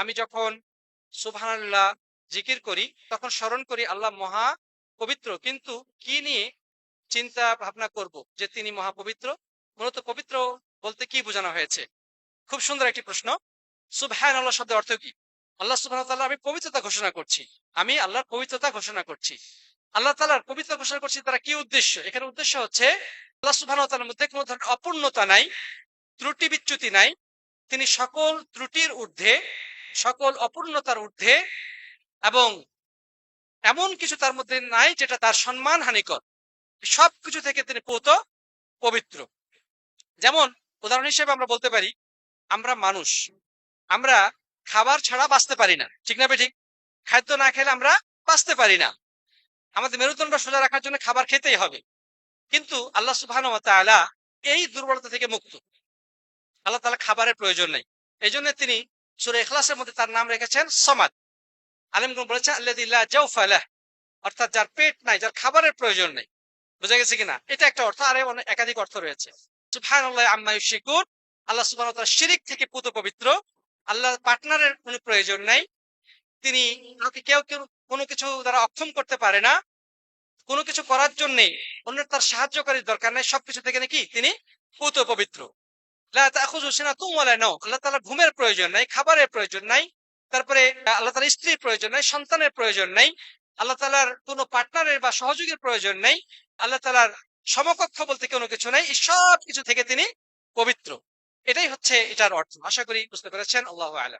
আমি যখন সুবহানাল্লাহ জিকির করি, তখন স্মরণ করি আল্লাহ মহা পবিত্র। কিন্তু কি নিয়ে চিন্তা ভাবনা করব যে তিনি মহা পবিত্র? মূলত পবিত্র বলতে কি বোঝানো হয়েছে? খুব সুন্দর একটি প্রশ্ন। সুবহান আল্লাহ শব্দের অর্থ কি? আল্লাহ সুবহান তাআলা, আমি পবিত্রতা ঘোষণা করছি। আমি আল্লাহর পবিত্রতা ঘোষণা করছি। আল্লাহ তালার পবিত্র ঘোষণা করছি তারা কি উদ্দেশ্য? এখানে উদ্দেশ্য হচ্ছে আল্লাহ সুবহান মধ্যে কোনো ধরনের অপূর্ণতা নাই, ত্রুটি বিচ্যুতি নাই। তিনি সকল ত্রুটির ঊর্ধ্বে সকল অপূর্ণতার ঊর্ধ্বে এবং এমন কিছু তার মধ্যে নাই যেটা তার সম্মান হানিকর। সবকিছু থেকে তিনি পুত, পবিত্র। যেমন উদাহরণ হিসেবে আমরা বলতে পারি, আমরা মানুষ, আমরা খাবার ছাড়া বাঁচতে পারি না। ঠিক না ঠিক খাদ্য না খেলে আমরা বাঁচতে পারি না। আমাদের মেরুদণ্ড সোজা রাখার জন্য খাবার খেতেই হবে। কিন্তু আল্লাহ তাআলা এই দুর্বলতা থেকে মুক্ত। আল্লাহ তাআলা খাবারের প্রয়োজন নেই। এই জন্য তিনি সুরে এখলাসের মধ্যে তার নাম রেখেছেন সমাদ। আলিমগণ বলেছেন আল্লাহ জাউফালাহ অর্থাৎ যার পেট নাই, যার খাবারের প্রয়োজন নেই। বুঝা গেছে কিনা? এটা একটা অর্থ, আর একাধিক অর্থ রয়েছে। ইউশরিকুন। আল্লাহ তাআলা শিরিক থেকে পুত পবিত্র। আল্লাহ পার্টনারের কোনো প্রয়োজন নাই। তিনি কাউকে কেউ কেউ কোনো কিছু দ্বারা অক্ষম করতে পারে না। কোনো কিছু করার জন্য অন্যের তার সাহায্যকারীর দরকার নাই। সবকিছু থেকে নাকি তিনি পুত পবিত্র। ঘুমের প্রয়োজন নাই, খাবারের প্রয়োজন নাই, তারপরে আল্লাহ তালা স্ত্রীর প্রয়োজন নাই, সন্তানের প্রয়োজন নাই, আল্লাহ তালার কোনো পার্টনারের বা সহযোগীর প্রয়োজন নেই, আল্লাহ তালার সমকক্ষ বলতে কোনো কিছু নাই সব কিছু থেকে তিনি পবিত্র। এটাই হচ্ছে এটার অর্থ। আশা করি বুঝতে পেরেছেন, আল্লাহ আলম।